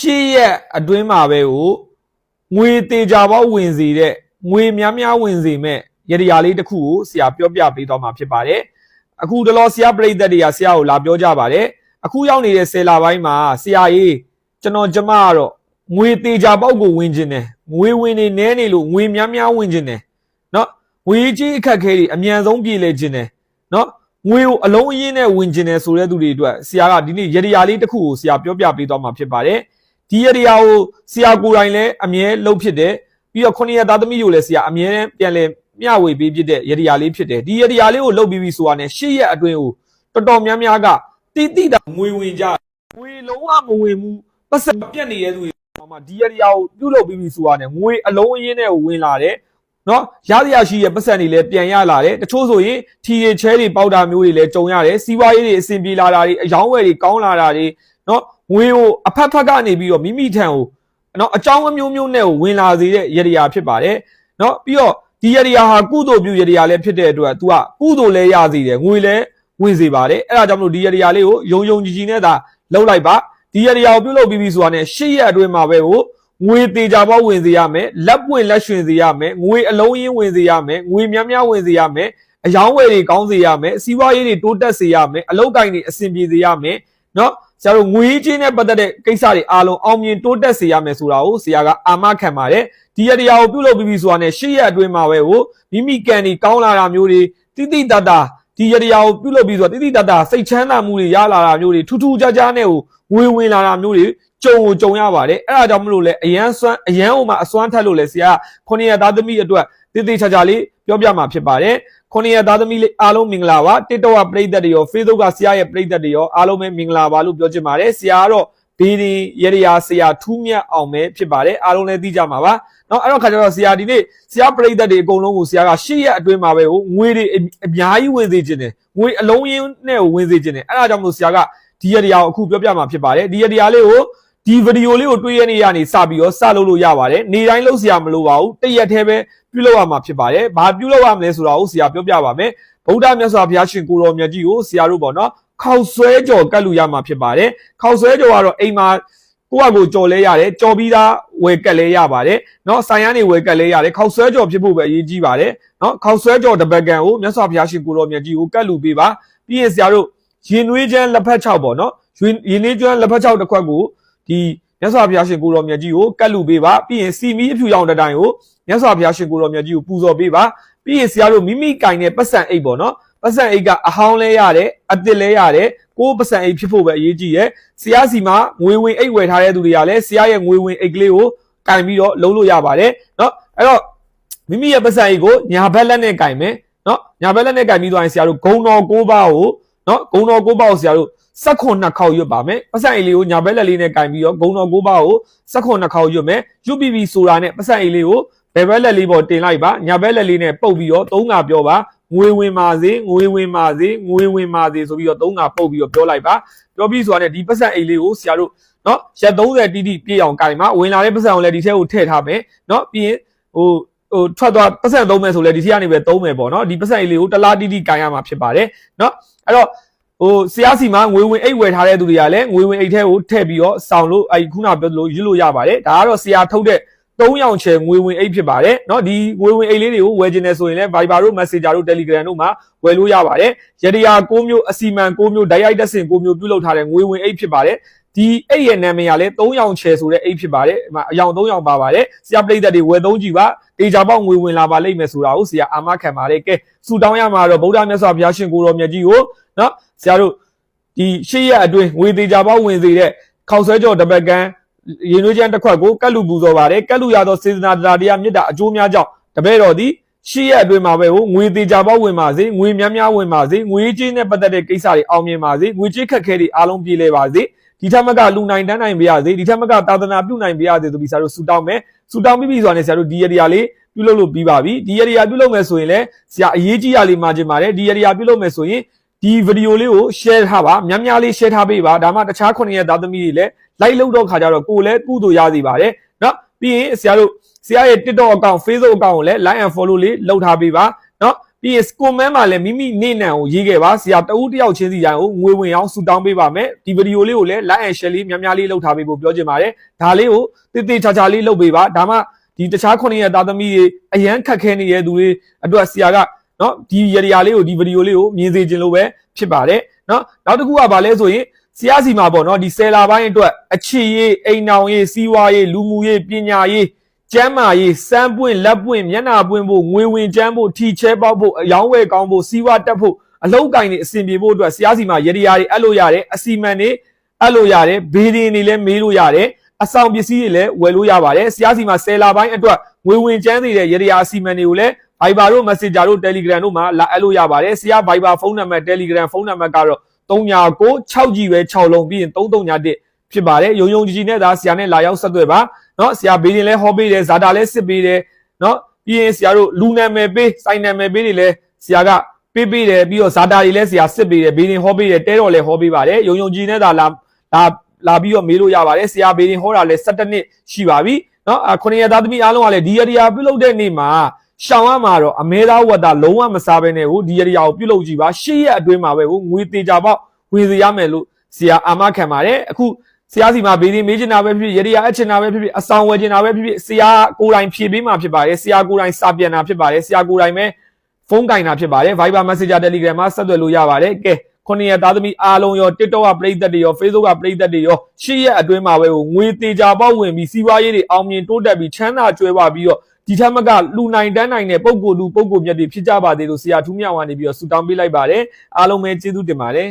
ရှေ့ရက်အတွင်းမှာပဲကိုငွေသေးကြပေါက်ဝင်စီတဲ့ငွေများများဝင်စီမဲ့ရတရာလေးတစ်ခုကိုဆရာပြောပြပေးသွားမှာဖြစ်ပါတယ်အခုတလောဆရာပြိသက်တွေကဆရာကိုလာပြောကြပါတယ်အခုရောက်နေတဲ့ဆယ်လပိုင်းမှာဆရာကြီးကျွန်တော်ကျမကတော့ငွေသေးကြပေါက်ကိုဝင်ခြင်းတယ်ငွေဝင်နေနဲနေလို့ငွေများများဝင်ခြင်းတယ်เนาะငွေကြီးအခက်ခဲတွေအမြန်ဆုံးပြေလည်ခြင်းတယ်เนาะငွေကိုအလုံးအရင်းနဲ့ဝင်ခြင်းတယ်ဆိုတဲ့သူတွေအတွက်ဆရာကဒီနေ့ရတရာလေးတစ်ခုကိုဆရာပြောပြပေးသွားမှာဖြစ်ပါတယ် ဒီရတရာကိုဆရာကိုယ်တိုင်လည်းအမြဲလှုပ်ဖြစ်တယ်ပြီးတော့ခုနှစ်ရက်သားသမီးကိုလည်းဆရာအမြဲပြန်လဲမျှဝေပေးဖြစ်တဲ့ရတရာလေးဖြစ်တယ်ဒီရတရာလေးကိုလှုပ်ပြီးပြီဆိုတာနဲ့ရှေ့ရက်အတွင်းကိုတော်တော်များများကတိတိတာငွေဝင်ကြငွေလုံးဝမဝင်ဘူးပတ်စံပြတ်နေတဲ့သူတွေဟောမှာဒီရတရာကိုပြုတ်လုပ်ပြီးပြီဆိုတာနဲ့ငွေအလုံးအရင်းနဲ့ဝင်လာတယ်နော်ရရရရှိရဲ့ပတ်စံတွေလည်းပြန်ရလာတယ်တချို့ဆိုရင်ထီရီချဲတွေပေါက်တာမျိုးတွေလည်းကြုံရတယ်စီးပွားရေးတွေအဆင်ပြေလာတာတွေအယောင်းဝယ်တွေကောင်းလာတာတွေနော် ငွေကိုအဖက်ဖက်ကနေပြီးတော့မိမိထံကိုနော်အကြောင်းအမျိုးမျိုးနဲ့ကိုဝင်လာစေတဲ့ရတရာဖြစ်ပါတယ်နော်ပြီးတော့ဒီရတရာဟာကုသိုလ်ပြုရတရာလည်းဖြစ်တဲ့အတွက် तू ကကုသိုလ်လည်းရစေတယ်ငွေလည်းဝင်စေပါတယ်အဲ့ဒါကြောင့်မလို့ဒီရတရာလေးကိုယုံယုံကြည်ကြည်နဲ့သာလှုပ်လိုက်ပါဒီရတရာကိုပြုတ်လုပ်ပြီးပြီဆိုတာနဲ့ရှေ့ရက်အတွင်းမှာပဲကိုငွေသေးကြပေါဝင်စေရမယ်လက်ပွင့်လက်ရွှင်စေရမယ်ငွေအလုံးရင်းဝင်စေရမယ်ငွေများများဝင်စေရမယ်အယောင်းဝယ်တွေကောင်းစေရမယ်စီးပွားရေးတွေတိုးတက်စေရမယ်အလုပ်ကိုင်တွေအဆင်ပြေစေရမယ်နော် ဆရာတို့ငွေချင်းနဲ့ပတ်သက်တဲ့ကိစ္စတွေအားလုံးအောင်မြင်တိုးတက်စေရမယ်ဆိုတာကိုဆရာကအာမခံပါတယ်ဒီရတရားကိုပြုလုပ်ပြီးပြီဆိုတာနဲ့ရှေ့ရက်အတွင်းမှာပဲကိုမိမိကန်ဒီကောင်းလာတာမျိုးတွေတိတိတတ်တာဒီရတရားကိုပြုလုပ်ပြီးဆိုတာတိတိတတ်တာစိတ်ချမ်းသာမှုတွေရလာတာမျိုးတွေထူးထူးခြားခြားနဲ့ကိုငွေဝင်လာတာမျိုးတွေကြုံကိုကြုံရပါတယ်အဲ့ဒါကြောင့်မလို့လဲအရန်စွမ်းအရန်ဟိုမှာအစွမ်းထက်လို့လဲဆရာခုနှစ်ရက်သားသမီးအတွက် တိတိချာချာလေးပြောပြမှာဖြစ်ပါတယ်ခုနှစ်ရက်သားသမီးလေးအားလုံးမင်္ဂလာပါ TikTok ကပရိသတ်တွေရော Facebook ကဆရာရဲ့ပရိသတ်တွေရောအားလုံးပဲမင်္ဂလာပါလို့ပြောချင်ပါတယ်ဆရာကတော့ဘေးဒီရရဆရာထူးမြတ်အောင်ပဲဖြစ်ပါတယ်အားလုံးလည်းသိကြမှာပါเนาะအဲ့တော့ခါကျတော့ဆရာဒီနေ့ဆရာပရိသတ်တွေအကုန်လုံးကိုဆရာကရှေ့ရက်အတွင်းမှာပဲဟိုငွေတွေအများကြီးဝင်စေခြင်းတယ်ငွေအလုံးရင်းနဲ့ဝင်စေခြင်းတယ်အဲ့ဒါကြောင့်မလို့ဆရာကဒီရတရားကိုအခုပြောပြမှာဖြစ်ပါတယ်ဒီရတရားလေးကို ဒီဗီဒီယိုလေးကိုတွေ့ရနေရနေစပြီးတော့စလုပ်လို့ရပါတယ်နေတိုင်းလုပ်စရာမလိုပါဘူးတရက်တည်းပဲပြုလုပ်ရမှာဖြစ်ပါတယ်ဘာပြုလုပ်ရမလဲဆိုတာကိုဆရာပြောပြပါမယ်ဗုဒ္ဓမြတ်စွာဘုရားရှင်ကိုတော်မြတ်ကြီးကိုဆရာတို့ပေါ့နော်ခောက်ဆွဲကြော်ကတ်လူရမှာဖြစ်ပါတယ်ခောက်ဆွဲကြော်ကတော့အိမ်မှာကိုယ့်အကိုကြော်လဲရတယ်ကြော်ပြီးသားဝယ်ကတ်လဲရပါတယ်เนาะဆိုင်ရန်နေဝယ်ကတ်လဲရတယ်ခောက်ဆွဲကြော်ဖြစ်ဖို့ပဲအရေးကြီးပါတယ်เนาะခောက်ဆွဲကြော်တပတ်ကန်ကိုမြတ်စွာဘုရားရှင်ကိုတော်မြတ်ကြီးကိုကတ်လူပေးပါပြီးရင်ဆရာတို့ရင်နွေးချမ်းလက်ဖက်6ပေါ့เนาะရင်နွေးချမ်းလက်ဖက်6တစ်ခွက်ကို ဒီမြတ်စွာဘုရားရှင်ကိုတော်မြတ်ကြီးကိုကတ်လူပေးပါပြီးရင်စီမီအဖြူရောင်တတိုင်းကိုမြတ်စွာဘုရားရှင်ကိုတော်မြတ်ကြီးကိုပူဇော်ပေးပါပြီးရင်ဆရာတို့မိမိကင်တဲ့ပတ်စံအိတ်ပေါ့နော်ပတ်စံအိတ်ကအဟောင်းလဲရတယ်အတစ်လဲရတယ်ကိုယ်ပတ်စံအိတ်ဖြစ်ဖို့ပဲအရေးကြီးရဲ့ဆရာစီမှာငွေဝင်အိတ်ဝယ်ထားတဲ့သူတွေကလည်းဆရာရဲ့ငွေဝင်အိတ်ကလေးကိုကင်ပြီးတော့လုံးလို့ရပါတယ်နော်အဲ့တော့မိမိရဲ့ပတ်စံအိတ်ကိုညာဘက်လက်နဲ့ကင်မယ်နော်ညာဘက်လက်နဲ့ကင်ပြီးသွားရင်ဆရာတို့ဂုံတော်ကိုးပါးကိုနော်ဂုံတော်ကိုးပါးကိုဆရာတို့ စက်ခွန်နှစ်ခေါက်ရွတ်ပါမယ်ပတ်စံအိတ်လေးကိုညာဘက်လက်လေးနဲ့ကင်ပြီးတော့ဂုံတော်ကိုးပါးကိုစက်ခွန်နှစ်ခေါက်ရွတ်မယ်ရွတ်ပြီးပြီဆိုတာနဲ့ပတ်စံအိတ်လေးကိုဘယ်ဘက်လက်လေးပေါ်တင်လိုက်ပါညာဘက်လက်လေးနဲ့ပုတ်ပြီးတော့သုံးငါပြောပါငွေဝင်ပါစေငွေဝင်ပါစေငွေဝင်ပါစေဆိုပြီးတော့သုံးငါပုတ်ပြီးတော့ပြောလိုက်ပါပြောပြီးဆိုတာနဲ့ဒီပတ်စံအိတ်လေးကိုဆရာတို့နော်ရက်30တိတိပြည့်အောင်ကင်ပါဝင်လာတဲ့ပတ်စံကိုလည်းဒီထဲကိုထည့်ထားမယ်နော်ပြီးရင်ဟိုဟိုထွက်သွားပတ်စံသုံးမယ်ဆိုလဲဒီထက်ကနေပဲသုံးမယ်ပေါ့နော်ဒီပတ်စံအိတ်လေးကိုတလားတိတိကင်ရမှာဖြစ်ပါတယ်နော်အဲ့တော့ ဟိုဆရာစီမှာငွေဝင်အိတ်ဝယ်ထားတဲ့သူတွေကလည်းငွေဝင်အိတ်ထဲကိုထည့်ပြီးတော့စောင်းလို့အဲ့ခုနပြောလို့ရွတ်လို့ရပါတယ်ဒါကတော့ဆရာထုတ်တဲ့3ရောင်ချယ်ငွေဝင်အိတ်ဖြစ်ပါတယ်เนาะဒီငွေဝင်အိတ်လေးတွေကိုဝယ်ခြင်းနဲ့ဆိုရင်လည်း Viber တို့ Messenger တို့ Telegram တို့မှာဝယ်လို့ရပါတယ်ရတရာ6မျိုးအစီမံ6မျိုး Direct တက်စင်6မျိုးပြုလုပ်ထားတဲ့ငွေဝင်အိတ်ဖြစ်ပါတယ် ဒီအိတ်ရဲ့နာမည်ကလည်း3ရောင်ချယ်ဆိုတဲ့အိတ်ဖြစ်ပါတယ်ဒီမှာအယောင်3ရောင်ပါပါတယ်ဆရာပြိတ္တတွေဝယ်သုံးကြည့်ပါတေချာပေါက်ငွေဝင်လာပါလိမ့်မယ်ဆိုတာကိုဆရာအာမခံပါတယ်ကဲစူတောင်းရမှာတော့ဗုဒ္ဓမြတ်စွာဘုရားရှင်ကိုတော်မြတ်ကြီးကိုနော်ဆရာတို့ဒီရှေ့ရအတွင်းငွေတေချာပေါက်ဝင်စေတဲ့ခေါက်ဆွဲကြော်တပတ်ကန်းရင်နှွေးချမ်းတစ်ခွက်ကိုကတ်လူပူဇော်ပါတယ်ကတ်လူရသောစေတနာတရားတရားမြတ်တာအကျိုးများကြောင့်တပည့်တော်သည်ရှေ့ရအတွင်းမှာပဲဟိုငွေသေးကြပေါက်ဝင်ပါစေငွေများများဝင်ပါစေငွေကြီးနဲ့ပတ်သက်တဲ့ကိစ္စတွေအောင်မြင်ပါစေငွေကြီးခက်ခဲတွေအားလုံးပြေလည်ပါစေ ဒီထက်မကလူနိုင်တန်းနိုင်ပါရစေဒီထက်မကသာသနာပြုနိုင်ပါရစေဆိုပြီးဆရာတို့ဆူတောင်းမယ်ဆူတောင်းပြီးပြီဆိုတာနဲ့ဆရာတို့ဒီရတရားလေးပြုလုပ်လို့ပြီးပါပြီဒီရတရားပြုလုပ်မယ်ဆိုရင်လည်းဆရာအရေးကြီးရလေးမှာခြင်းပါတယ်ဒီရတရားပြုလုပ်မယ်ဆိုရင်ဒီဗီဒီယိုလေးကို share ထားပါများများလေး share ထားပေးပါဒါမှတခြား9ရက်သားသမီးတွေလည်း like လုပ်တော့ခါကြတော့ကိုယ်လည်းကုသိုလ်ရစီပါတယ်เนาะပြီးရင်ဆရာတို့ဆရာရဲ့ TikTok account Facebook account ကိုလည်း like and follow လေးလုပ်ထားပေးပါเนาะ ပြီးရင် comment မှာလည်းမိမိနေနံကိုရေးခဲ့ပါဆရာတဦးတစ်ယောက်ချင်းစီတိုင်းကိုငွေဝင်အောင်ဆူတောင်းပေးပါမယ်ဒီဗီဒီယိုလေးကိုလည်း like and share လေးများများလေးလုပ်ထားပေးဖို့ပြောချင်ပါတယ်ဒါလေးကိုတိတိကျကျလေးလုပ်ပေးပါဒါမှဒီတခြားခုနှစ်ရက်သားသမီးတွေအရန်ခက်ခဲနေတဲ့သူတွေအတွက်ဆရာကနော်ဒီရရလေးကိုဒီဗီဒီယိုလေးကိုမြင်စေခြင်းလို့ပဲဖြစ်ပါတယ်နော်နောက်တစ်ခုကဘာလဲဆိုရင်ဆရာစီမှာပေါ့နော်ဒီဆယ်လာပိုင်းအတွက်အခြေရေးအိမ်အောင်ရေးစီးပွားရေးလူမှုရေးပညာရေး ကျမ်းမာရေးစမ်းပွင့်လက်ပွင့်မျက်နှာပွင့်ဖို့ငွေဝင်ကျန်းဖို့ထီချဲပေါက်ဖို့အယောင်းဝယ်ကောင်းဖို့စီးပွားတက်ဖို့အလောက်ကိုင်းနေအဆင်ပြေဖို့အတွက်ဆရာစီမှာရရရာတွေအဲ့လိုရတယ်အစီမံတွေအဲ့လိုရတယ်ဘေးဒင်းတွေလည်းမေးလို့ရတယ်အဆောင်ပစ္စည်းတွေလည်းဝယ်လို့ရပါတယ်ဆရာစီမှာဆယ်လာပိုင်းအတွက်ငွေဝင်ကျန်းနေတဲ့ရရရာအစီမံတွေကိုလည်း Viber တို့ Messenger တို့ Telegram တို့မှာလာအပ်လို့ရပါတယ်ဆရာ Viber ဖုန်းနံပါတ် Telegram ဖုန်းနံပါတ်ကတော့3996 6ကြီးပဲ6လုံးပြီးရင်331 ဖြစ်ပါတယ်ယုံယုံကြည်ကြည်နဲ့ဒါဆရာနဲ့လာရောက်ဆက်သွယ်ပါနော်ဆရာဘေးရင်လဲဟောပေးတယ်ဇာတာလဲစစ်ပေးတယ်နော်ပြီးရင်ဆရာတို့လူနာမည်ပေးစိုင်နာမည်ပေးတွေလဲဆရာကပေးပေးတယ်ပြီးတော့ဇာတာတွေလဲဆရာစစ်ပေးတယ်ဘေးရင်ဟောပေးတယ်တဲတော်လဲဟောပေးပါတယ်ယုံယုံကြည်နဲ့ဒါလာလာလာပြီးတော့မေးလို့ရပါတယ်ဆရာဘေးရင်ဟောတာလဲ17နှစ်ရှိပါပြီနော်ခုနှစ်ရသားသမီးအားလုံးကလည်းဒီရတရားပြုလုပ်တဲ့နေ့မှာရှောင်ရမှာတော့အမဲသားဝတ်တာလုံးဝမစားဘဲနဲ့ဟိုဒီရတရားကိုပြုလုပ်ကြည့်ပါရှေ့ရက်အတွင်းမှာပဲဟိုငွေသေးကြပေါက်ဝင်စေရမယ်လို့ဆရာအာမခံပါတယ်အခု ဆရာစီမှာဘေးဒီမေးချင်တာပဲဖြစ်ဖြစ်ရရအချင်တာပဲဖြစ်ဖြစ်အဆောင်ဝယ်ချင်တာပဲဖြစ်ဖြစ်ဆရာကိုယ်တိုင်ဖြေပေးမှာဖြစ်ပါတယ်ဆရာကိုယ်တိုင်စာပြန်တာဖြစ်ပါတယ်ဆရာကိုယ်တိုင်ပဲဖုန်းကင်တာဖြစ်ပါတယ် Viber Messenger Telegram မှာဆက်သွယ်လို့ရပါတယ်ကဲခုနှစ်ရက်သားသမီးအားလုံးရော TikTok ကပရိသတ်တွေရော Facebook ကပရိသတ်တွေရောရှေ့ရက်အတွင်းမှာပဲကိုငွေသေးကြပေါက်ဝင်ပြီးစီးပွားရေးတွေအောင်မြင်တိုးတက်ပြီးချမ်းသာကြွယ်ဝပြီးတော့ဒီထက်မကလူနိုင်တန်းနိုင်တဲ့ပုံကိုယ်လူပုံကိုယ်မြတ်တွေဖြစ်ကြပါသေးလို့ဆရာထူးမြောင်ကနေပြီးတော့ဆူတောင်းပေးလိုက်ပါတယ်အားလုံးပဲကျေးဇူးတင်ပါတယ်